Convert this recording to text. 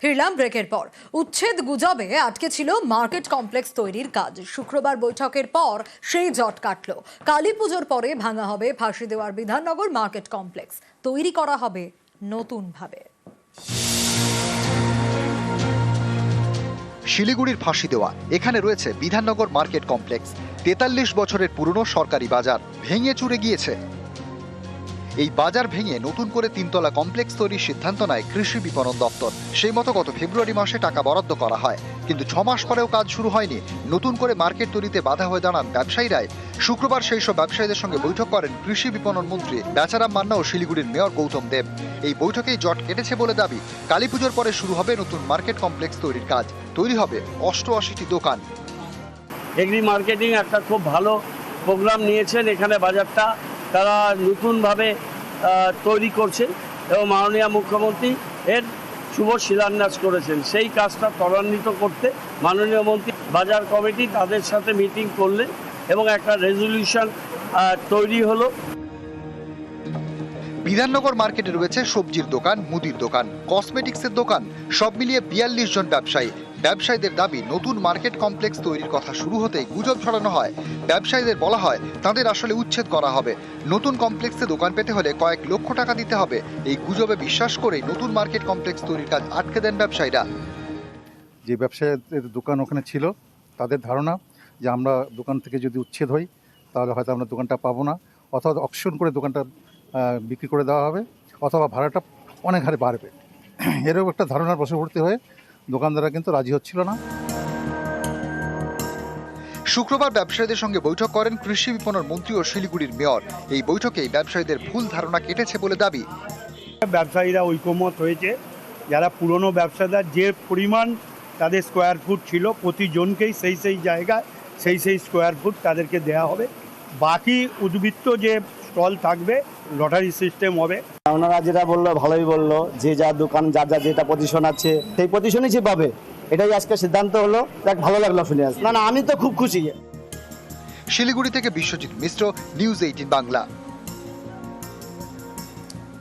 ফিরলাম ব্রেকের পর। উচ্ছেদ গুজবে আটকে ছিল মার্কেট কমপ্লেক্স তৈরির কাজ। শুক্রবার বৈঠকের পর সেই জট কাটল। কালী পুজোর পরে ভাঙা হবে ফাঁসি দেওয়ার বিধাননগর মার্কেট কমপ্লেক্স। তৈরি করা হবে নতুনভাবে। শিলিগুড়ির ফাঁসি দেওয়া। এখানে রয়েছে বিধাননগর মার্কেট কমপ্লেক্স। তেতাল্লিশ বছরের পুরনো সরকারি বাজার। ভেঙে চুরে গিয়েছে। এই বাজার ভেঙে নতুন করে তিনতলা কমপ্লেক্স তৈরির সিদ্ধান্ত নেয় কৃষি বিপণন দপ্তর। সেই মতো গত ফেব্রুয়ারি মাসে টাকা বরাদ্দ করা হয়। কিন্তু ছ মাস পরেও কাজ শুরু হয়নি। নতুন করে মার্কেট তৈরিতে বাধা হয়ে দাঁড়ান ব্যবসায়ীরাই। শুক্রবার সেই সব ব্যবসায়ীদের সঙ্গে বৈঠক করেন কৃষি বিপণন মন্ত্রী বেচারাম মান্না ও শিলিগুড়ির মেয়র গৌতম দেব। এই বৈঠকেই জট কেটেছে বলে দাবি। কালী পুজোর পরে শুরু হবে নতুন মার্কেট কমপ্লেক্স তৈরির কাজ। তৈরি হবে অষ্টআশিটি দোকান। এগ্রি মার্কেটিং একটা খুব ভালো প্রোগ্রাম নিয়েছেন এখানে বাজারটা। তারা নতুনভাবে তৈরি করছে এবং মাননীয় মুখ্যমন্ত্রী এর শুভ শিলান্যাস করেছেন। সেই কাজটা ত্বরান্বিত করতে মাননীয় মন্ত্রী বাজার কমিটি তাদের সাথে মিটিং করলেন এবং একটা রেজলিউশন তৈরি হলো। বিধাননগর মার্কেটে রয়েছে সবজির দোকান, মুদির দোকান, কসমেটিক্সের দোকান, সব মিলিয়ে বিয়াল্লিশ জন ব্যবসায়ী। ব্যবসায়ীদের দাবি, নতুন মার্কেট কমপ্লেক্স তৈরির কথা শুরু হতেই গুজব ছড়ানো হয়। ব্যবসায়ীদের বলা হয়, তাদের আসলে উচ্ছেদ করা হবে। নতুন কমপ্লেক্সে দোকান পেতে হলে কয়েক লক্ষ টাকা দিতে হবে। এই গুজবে বিশ্বাস করে নতুন মার্কেট কমপ্লেক্স তৈরির কাজ আটকে দেন ব্যবসায়ীরা। যে ব্যবসায়ীদের দোকান ওখানে ছিল, তাদের ধারণা যে আমরা দোকান থেকে যদি উচ্ছেদ হই, তাহলে হয়তো আমরা দোকানটা পাবো না। অথবা অপশন করে দোকানটা বিক্রি করে দেওয়া হবে, অথবা ভাড়াটা অনেক হারে বাড়বে। এরকম একটা ধারণার বশবর্তী হয়ে দোকানদাররা কিন্তু রাজি হচ্ছিল না। শুক্রবার ব্যবসায়ীদের সঙ্গে বৈঠক করেন কৃষি বিপণন মন্ত্রী ও শিলিগুড়ির মেয়র। এই বৈঠকেই ব্যবসায়ীদের ভুল ধারণা কেটেছে বলে দাবি। ব্যবসায়ীরা ঐকমত হয়েছে। যারা পুরনো ব্যবসাদার যে পরিমাণ তাদের স্কোয়ার ফুট ছিল প্রতিজনকেই সেই সেই জায়গায় সেই সেই স্কোয়ার ফুট তাদেরকে দেয়া হবে। বাকি উদ্বৃত্ত যে স্টল থাকবে লটারি সিস্টেম হবে। ওনারা যেটা বলল ভালোই বলল। যে যা দোকান যার যা যেটা পজিশন আছে সেই পজিশনই সে পাবে। এটাই আজকে সিদ্ধান্ত হলো। দেখ ভালো লাগল শুনে আস না না আমি তো খুব খুশি। শিলিগুড়ি থেকে বিশ্বজিৎ মিশ্র নিউজ এইটিন বাংলা।